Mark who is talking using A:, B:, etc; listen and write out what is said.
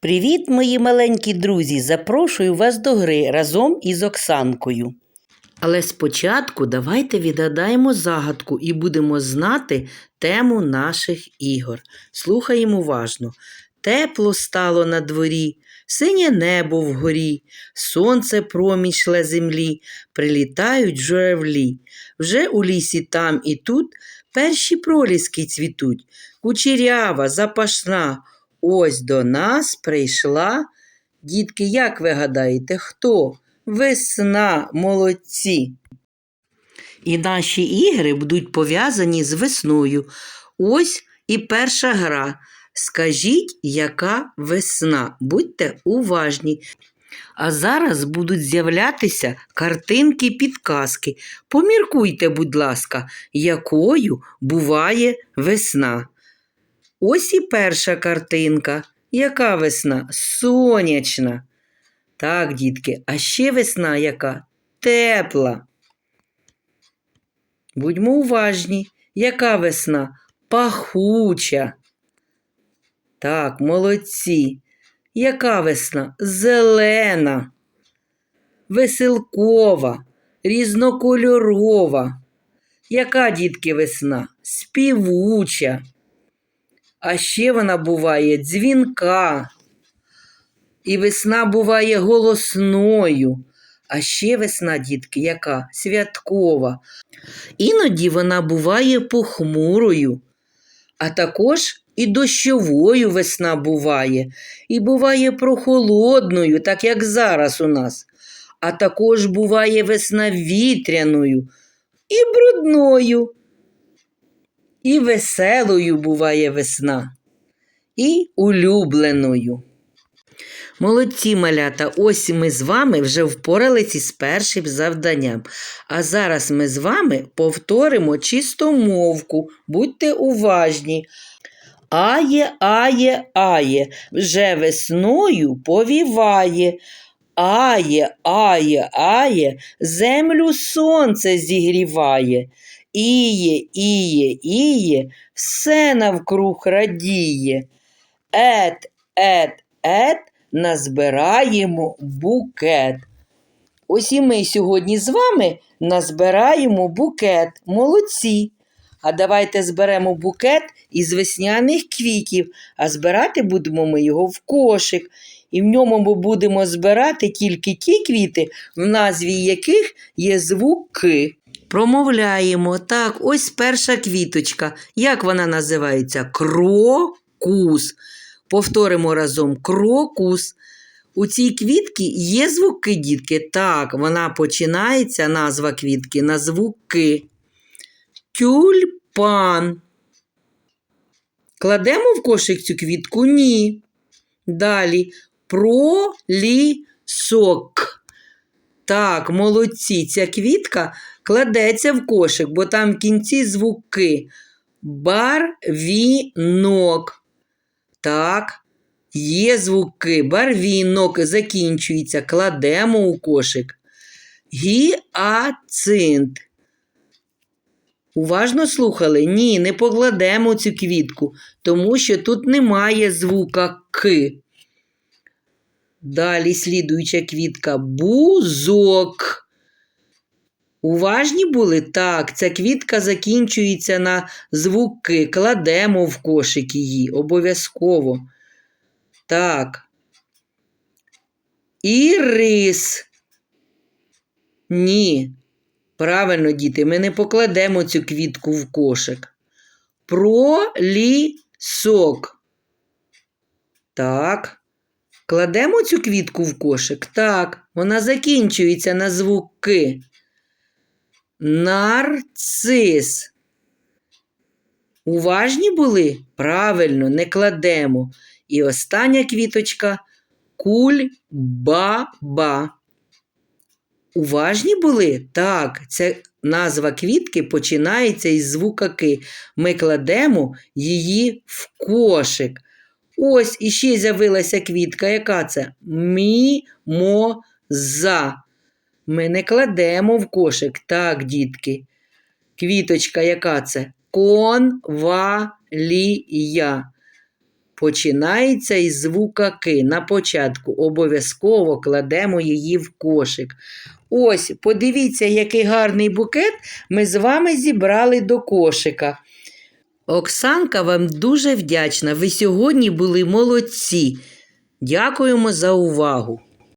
A: Привіт, мої маленькі друзі! Запрошую вас до гри разом із Оксанкою. Але спочатку давайте відгадаємо загадку і будемо знати тему наших ігор. Слухаємо уважно. Тепло стало на дворі, синє небо вгорі, сонце промінь землі, прилітають журавлі. Вже у лісі там і тут перші проліски цвітуть, кучерява, запашна. Ось до нас прийшла. Дітки, як ви гадаєте, хто? Весна, молодці. І наші ігри будуть пов'язані з весною. Ось і перша гра. Скажіть, яка весна? Будьте уважні. А зараз будуть з'являтися картинки підказки. Поміркуйте, будь ласка, якою буває весна. Ось і перша картинка. Яка весна? Сонячна. Так, дітки, а ще весна яка? Тепла. Будьмо уважні. Яка весна? Пахуча. Так, молодці. Яка весна? Зелена, веселкова, різнокольорова. Яка, дітки, весна? Співуча. А ще вона буває дзвінка. І весна буває голосною. А ще весна, дітки, яка святкова. Іноді вона буває похмурою, а також і дощовою весна буває, і буває прохолодною, так як зараз у нас. А також буває весна вітряною і брудною. І веселою буває весна, і улюбленою. Молодці малята, ось ми з вами вже впоралися з першим завданням. А зараз ми з вами повторимо чистомовку. Будьте уважні. Ає, ає, ає, вже весною повіває. Ає, ає, ає, землю сонце зігріває. Іє, іє, іє, все навкруг радіє. Ет, ет, ет, назбираємо букет. Ось і ми сьогодні з вами назбираємо букет. Молодці. А давайте зберемо букет із весняних квітів, а збирати будемо ми його в кошик. І в ньому ми будемо збирати тільки ті квіти, в назві яких є звуки. Промовляємо так, ось перша квіточка. Як вона називається? Крокус. Повторимо разом крокус. У цій квітці є звуки, дітки. Так, вона починається, назва квітки, на звуки. Тюльпан. Кладемо в кошик цю квітку? Ні. Далі пролісок. Так, молодці, ця квітка кладеться в кошик, бо там в кінці звуки. Барвінок. Так, є звуки. Барвінок закінчується. Кладемо у кошик. Гіацинт. Уважно слухали? Ні, не покладемо цю квітку, тому що тут немає звука К. Далі слідуюча квітка бузок. Уважні були? Так, ця квітка закінчується на звуки. Кладемо в кошик її обов'язково. Так. Ірис. Ні. Правильно, діти, ми не покладемо цю квітку в кошик. Пролісок. Так. Кладемо цю квітку в кошик? Так, вона закінчується на звуки. Нарцис. Уважні були? Правильно, не кладемо. І остання квіточка кульбаба. Уважні були? Так, це назва квітки починається із звука Ки. Ми кладемо її в кошик. Ось іще з'явилася квітка. Яка це? Мімоза. Ми не кладемо в кошик. Так, дітки. Квіточка, яка це? Конвалія. починається із звука К. На початку обов'язково кладемо її в кошик. Ось, подивіться, який гарний букет ми з вами зібрали до кошика. Оксанка вам дуже вдячна. Ви сьогодні були молодці. Дякуємо за увагу.